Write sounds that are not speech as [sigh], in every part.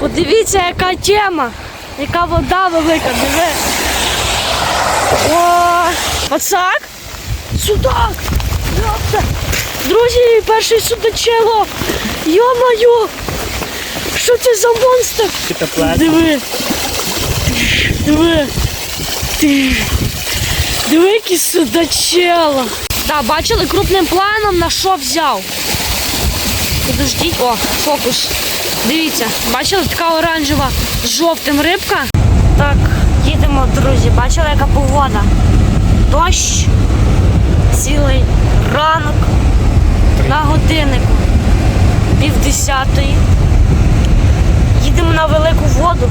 Подивіться, яка тема, яка вода велика, диви. О, пацак, судак. Йопта. Друзі, перший судачело. Йо-моє, що це за монстр? Диви. Диви. Диви, який судачело. Так, бачили крупним планом на що взяв. Подождіть, о, фокус. Дивіться, бачили така оранжева з жовтим рибка. Так, їдемо, друзі. Бачили, яка погода? Дощ, цілий ранок на годиннику. Пів десятої. Їдемо на велику воду.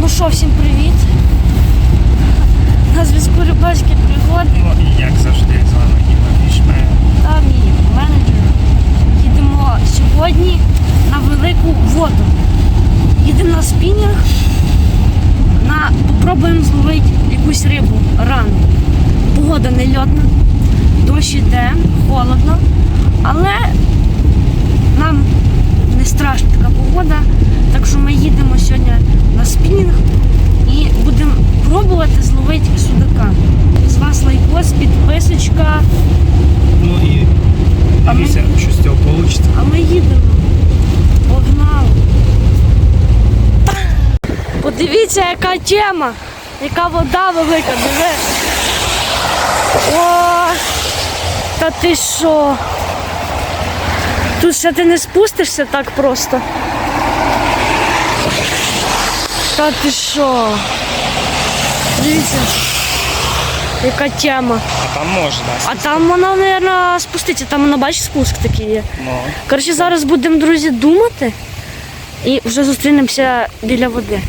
Ну що, всім привіт. На зв'язку рибальські пригоди. Ну і як завжди з вами Діма Фішмен. та мій менеджер. Їдемо сьогодні на велику воду. Їдемо на спінінг, на... попробуємо зловити якусь рибу рано. Погода не льотна, дощ іде, холодно, але нам не страшна така погода. Так що ми їдемо сьогодні на спінінг і будемо пробувати зловити судака. З вас лайкос, підписочка. Ну і дивіться, що з цього вийде. А ми їдемо. Погнали. Подивіться, яка тема, яка вода велика, диви. О, та ти що? Тут ще ти не спустишся так просто. Та ти що? Дивіться, яка тема. А там можна. А там вона, мабуть, спуститься, там вона бачиш спуск такий є. Ну, Коротше, зараз будемо, друзі, думати і вже зустрінемося біля води.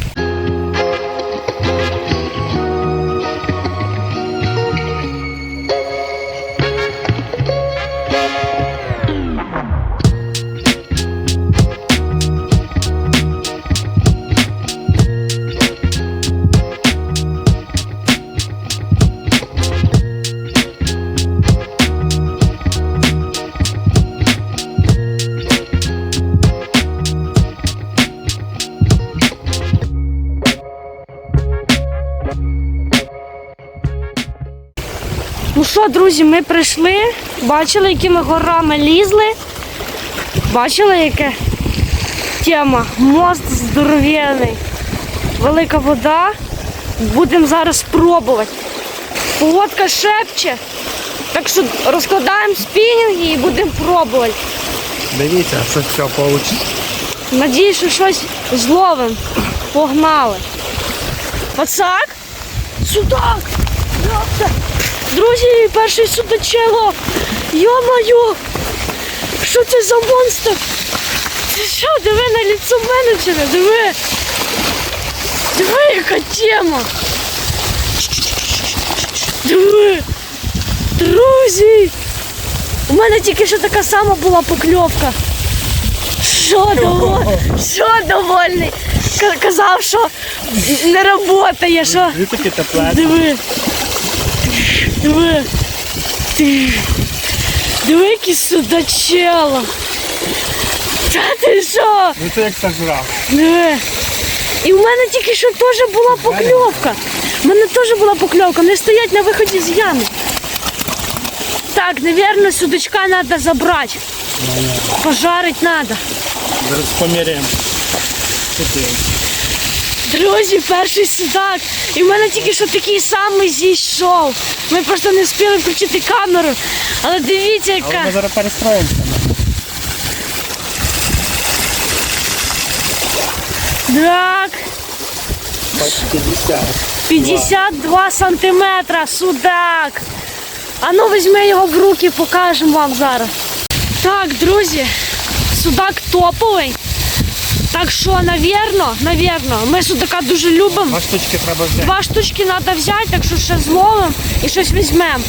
Що, друзі, ми прийшли, бачили, якими горами лізли. Бачили, яка тема? Мост здоров'яний, велика вода. Будемо зараз пробувати. Погодка шепче. Так що розкладаємо спінінги і будемо пробувати. дивіться, що цього вийде. Надіюсь, що щось зловим. Погнали. Пацак? Судак! Йопта! Друзі, перший судачело! Йо-моє! Що це за монстр? Це що, диви на ліцо менеджера, диви! Диви, яка тема! Диви! Друзі! У мене тільки що така сама була покльовка. Що довольний? Що довольний? Казав, що не працює, що. Диви. Диви. Ти. Диви, які судачела. Та ти що? Ну це як сожрав. Диви. І в мене тільки що теж була покльовка. У мене теж була покльовка. Вони стоять на виході з ями. Так, напевно, судачка треба забрати. Пожарить треба. Зараз поміряємо. Друзі, перший судак. І в мене тільки що такий самий зійшов. Ми просто не встигли включити камеру. Але дивіться, Але яка. ми зараз перестроїмося. Так, Почти 50. 52 сантиметра судак. А ну візьми його в руки, покажемо вам зараз. Так, друзі, судак топовий. Так що, навірно, навірно, ми судака дуже любимо. Два штучки треба взяти. Два штучки треба взяти, так що ще зловимо і щось візьмемо.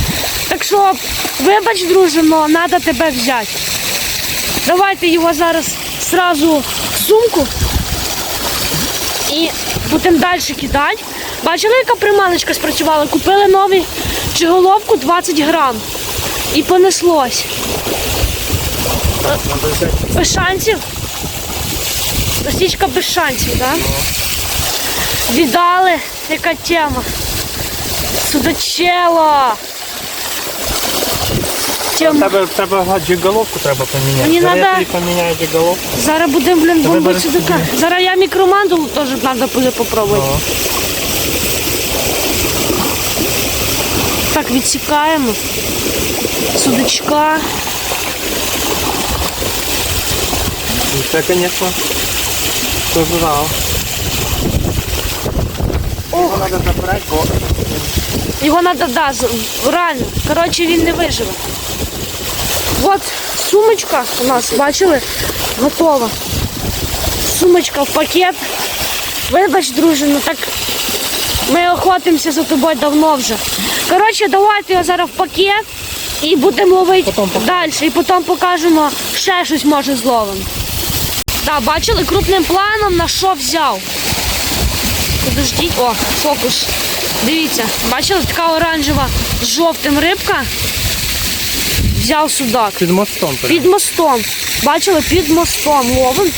Так що, вибач, друже, но треба тебе взяти. Давайте його зараз сразу в сумку і будемо далі кидати. Бачили, яка приманочка спрацювала? Купили новий чиголовку 20 грам. І понеслось. Без шансів. Росічка без шансів, так? Віддали, яка тема. Судачело. Тема. Тебе, тебе джиголовку треба поміняти. Мені Зараз надо- я тобі поміняю джиголовку. Зараз будемо, блін, бомбити вибери судака. Зараз я мікромандулу теж треба буде попробувати. Так, відсікаємо. Судачка. І Це, звісно, пожрав. Його треба забрати, бо Його треба, да, з- реально. Коротше, він не виживе. От сумочка у нас, бачили, готова. Сумочка в пакет. Вибач, друже, ну так ми охотимося за тобою давно вже. Коротше, давайте його зараз в пакет і будемо ловити Потім покажемо. далі. І потім покажемо ще щось може зловимо. Так, бачили крупним планом на що взяв. Подождіть, о, фокус. Дивіться, бачили, така оранжева з жовтим рибка. Взяв судак. під мостом. Під мостом. Бачили, під мостом ловим.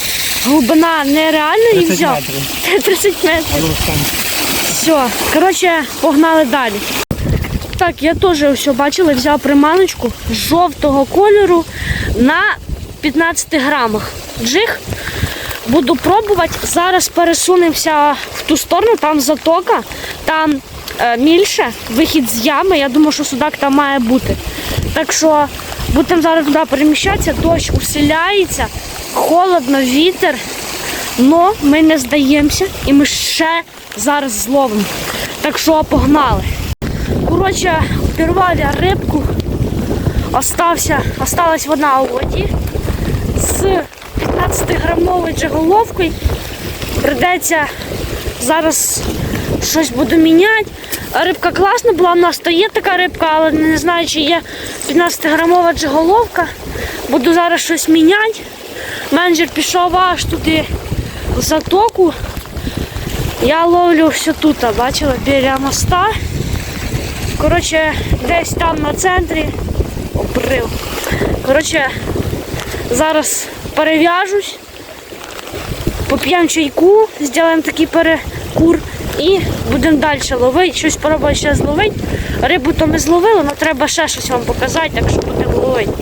Глибина нереальна і взяв. метрів. [laughs] 30 метрів. Все, коротше, погнали далі. Так, я теж все бачила, взяв приманочку жовтого кольору на 15 грамах. Джиг. Буду пробувати. Зараз пересунемося в ту сторону, там затока, там е, мільше, вихід з ями. Я думаю, що судак там має бути. Так що будемо зараз туди переміщатися, дощ усиляється, холодно, вітер. Но ми не здаємося і ми ще зараз зловимо. Так що погнали. Коротше, пірвав я рибку. Осталась вона у воді з 15-грамовою джеголовкою. Придеться зараз щось буду міняти. Рибка класна була, у нас то є така рибка, але не знаю, чи є 15-грамова джеголовка. Буду зараз щось міняти. Менеджер пішов аж туди в затоку. Я ловлю все тут, бачила, біля моста. Коротше, десь там на центрі обрив. Коротше, зараз перев'яжусь, поп'ємо чайку, зробимо такий перекур і будемо далі ловити. Щось спробую ще зловити. Рибу то ми зловили, але треба ще щось вам показати, так що будемо ловити.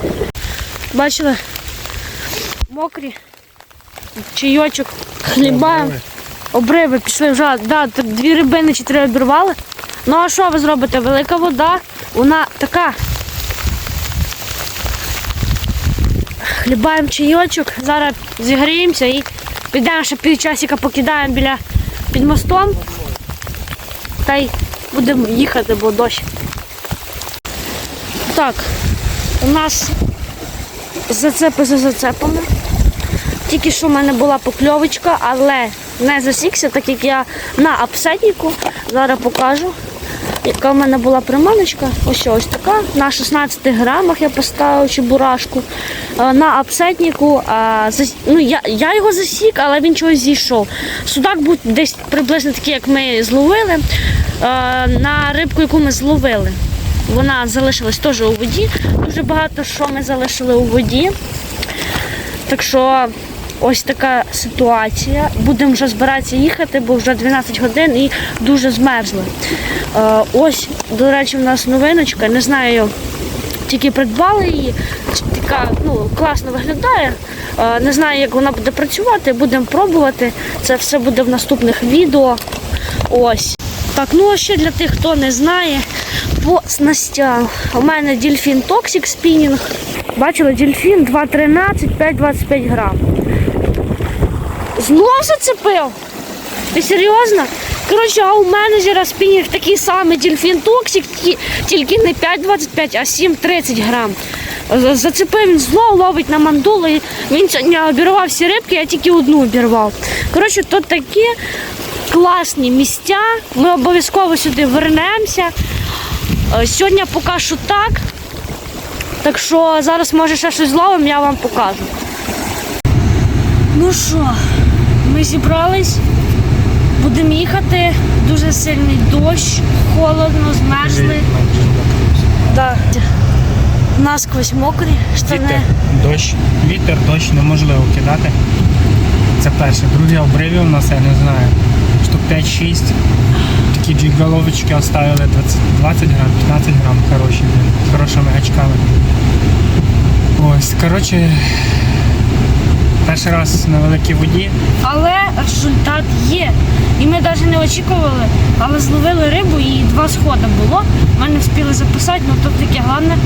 Бачили? Мокрі. Чайочок, хліба, обриви пішли вже. Да, дві рибини чи три обірвали. Ну а що ви зробите? Велика вода, вона така. Хлібаємо чайочок, зараз зігріємося і підемо ще півчасика покидаємо біля під мостом. Та й будемо їхати, бо дощ. Так, у нас зацепи за зацепами. Тільки що в мене була покльовочка, але не засікся, так як я на апсетнику. Зараз покажу, яка в мене була приманочка. Ось ось така. На 16 грамах я поставив чебурашку. Е, На апсетнику. а, зас- Ну, я, я його засік, але він чогось зійшов. Судак був десь приблизно такий, як ми зловили. е, На рибку, яку ми зловили. Вона залишилась теж у воді. Дуже багато що ми залишили у воді. Так що ось така ситуація. Будемо вже збиратися їхати, бо вже 12 годин і дуже змерзли. Е, ось, до речі, в нас новиночка. Не знаю, тільки придбали її. Така ну, класно виглядає. Е, не знаю, як вона буде працювати. Будемо пробувати. Це все буде в наступних відео. Ось. Так, ну а ще для тих, хто не знає, по снастям. У мене дельфін Toxic Spinning. Бачили, дельфін 2,13, 5,25 грам. Знов зацепив? Ти серйозно? Коротше, а у менеджера спінінг такий самий дельфін ті- тільки не 5,25, а 7,30 грам. Зацепив він знов ловить на мандулу. і Він сьогодні обірвав всі рибки, я тільки одну обірвав. Коротше, тут такі класні місця. Ми обов'язково сюди вернемося. Е, Сьогодні поки що так. Так що зараз може ще щось зловимо, я вам покажу. Ну що, ми зібрались, будемо їхати. Дуже сильний дощ, холодно, змерзли. Да. Насквозь мокрі штани. Вітер, дощ, вітер, дощ неможливо кидати. Це перше. Друге обривів у нас, я не знаю. Штук 5-6. Такі джиголовочки оставили 20, 20 грам, 15 грам хороші, хорошими гачками. Ось, коротше, перший раз на великій воді. Але результат є. І ми навіть не очікували, але зловили рибу і два сходи було. Ми не встигли записати, але тут таке головне,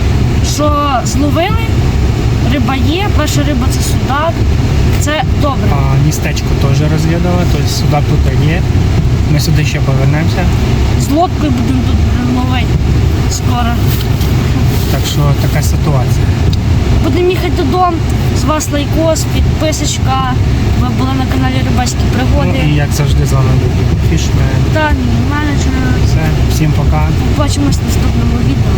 що зловили, риба є, перша риба це судак. Це добре. А містечко теж розвідали, тобто сюди тут є. Ми сюди ще повернемося. З лодкою будемо тут ловити скоро. Так що така ситуація. Будемо їхати додому. З вас лайкос, підписочка. Ви були на каналі Рибацькі Ну пригоди. і як завжди з вами був Фішмен. Та менеджер. Все, всім пока. Побачимось в наступному відео.